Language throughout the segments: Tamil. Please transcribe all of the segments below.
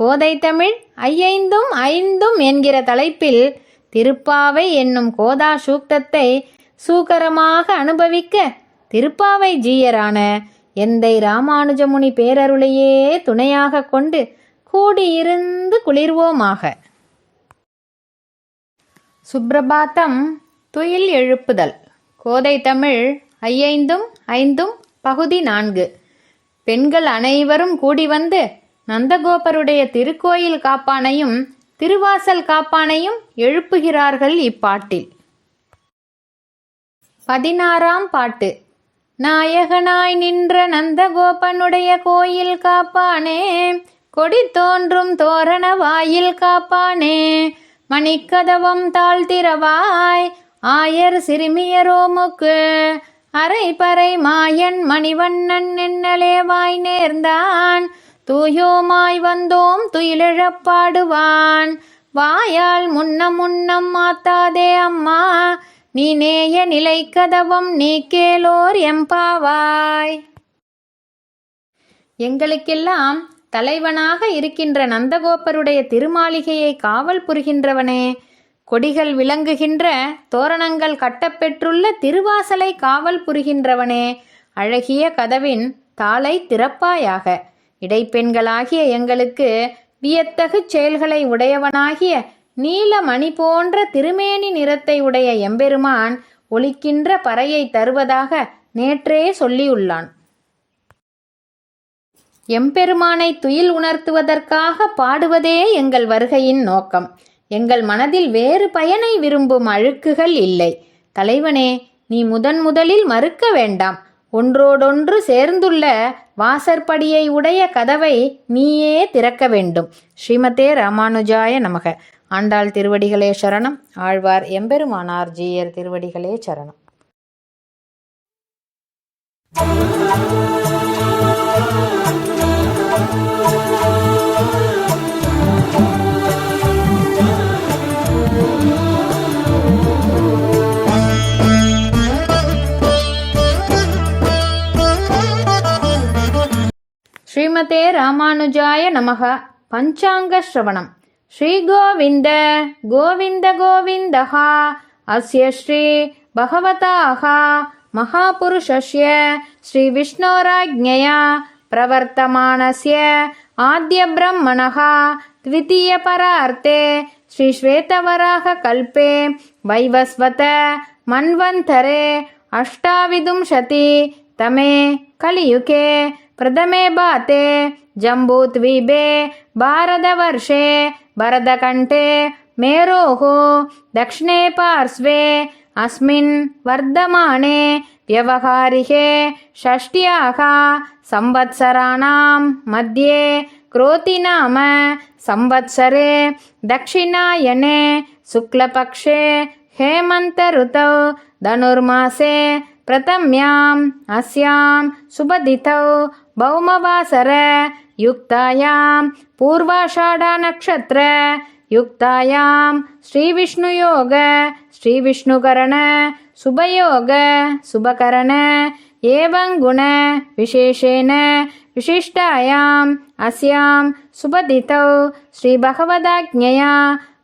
கோதை தமிழ் ஐயைந்தும் ஐந்தும் என்கிற தலைப்பில் திருப்பாவை என்னும் கோதா சூக்தத்தை சூக்கரமாக அனுபவிக்க திருப்பாவை ஜீயரான எந்தை ராமானுஜமுனி பேரருளையே துணையாக கொண்டு கூடியிருந்து குளிர்வோமாக. சுப்பிரபாத்தம் துயில் எழுப்புதல். கோதை தமிழ் ஐயைந்தும் ஐந்தும் பகுதி நான்கு. பெண்கள் அனைவரும் கூடி வந்து நந்தகோபருடைய திருக்கோயில் காப்பானையும் திருவாசல் காப்பானையும் எழுப்புகிறார்கள் இப்பாட்டில். பதினாறாம் பாட்டு. நாயகனாய் நின்ற நந்தகோபனுடைய கோயில் காப்பானே கொடி தோன்றும் தோரண வாயில் காப்பானே மணிக்கதவம் தாழ்த்திரவாய் ஆயர் சிறுமியரோமுக்கு அரை பறை மாயன் மணிவண்ணன் என்னலே வாய் நேர்ந்தான் தூயோமாய் வந்தோம் துயிலிழப்பாடுவான். வாயால் முன்னம் முன்னம் மாத்தாதே அம்மா நீ நேய நிலை கதவம் நீ கேளோர் எம்பாவாய் எங்களுக்கெல்லாம் தலைவனாக இருக்கின்ற நந்தகோபருடைய திருமாளிகையை காவல் புரிகின்றவனே கொடிகள் விளங்குகின்ற தோரணங்கள் கட்டப்பெற்றுள்ள திருவாசலை காவல் புரிகின்றவனே அழகிய கதவின் தாளை திறப்பாயாக. இடைப்பெண்களாகிய எங்களுக்கு வியத்தகுச் செயல்களை உடையவனாகிய நீலமணி போன்ற திருமேனி நிறத்தை உடைய எம்பெருமான் ஒலிக்கின்ற பறையை தருவதாக நேற்றே சொல்லியுள்ளான். எம்பெருமானை துயில் உணர்த்துவதற்காக பாடுவதே எங்கள் வருகையின் நோக்கம். எங்கள் மனதில் வேறு பயனை விரும்பும் அழுக்குகள் இல்லை. தலைவனே நீ முதன் முதலில் மறுக்க வேண்டாம். ஒன்றோடொன்று சேர்ந்துள்ள வாசற்படியை உடைய கதவை நீயே திறக்க வேண்டும். ஸ்ரீமதே ராமானுஜாய நமக. ஆண்டாள் திருவடிகளே சரணம். ஆழ்வார் எம்பெருமானார் ஜீயர் திருவடிகளே சரணம். ஸ்ரீமதே ராமானுஜாய நமக பஞ்சாங்க ஸ்ரவணம் ஸ்ரீ கோவிந்த கோவிந்த கோவிந்தஹா அஸ்ய ஸ்ரீ பகவதாக மகாபுருஷஸ்ய ஸ்ரீ விஷ்ணோராஜ்ஞயா பிரவர்த்தமானஸ்ய ஆத்ய பிரம்மணः द्वितीयपरार्थे श्रीश्वेतवराहकल्पे वैवस्वत मन्वन्तरे अष्टाविंशति तमे कलियुगे प्रथमे बाते जम्बूद्वीपे भारतवर्षे भरतकण्ठे मेरोः दक्षिणे पार्श्वे अस्मिन् वर्धमाने व्यवहारिके षष्ट्याः संवत्सराणां मध्ये क्रोति नाम संवत्सरे दक्षिणायने शुक्लपक्षे हेमन्तऋतौ धनुर्मासे प्रथम्याम् अस्यां सुबदितौ भौमवासर युक्तायां पूर्वाषाढानक्षत्र युक्तायां श्रीविष्णुयोग श्रीविष्णुकरण सुभयोग सुभकरण एवं गुण विशेषेण विशिष्टायाम् अस्यां सुपतितौ श्रीभगवदाज्ञया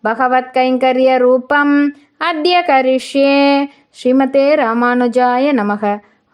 भगवत्कैङ्कर्यरूपम् अद्य करिष्ये श्रीमते रामानुजाय नमः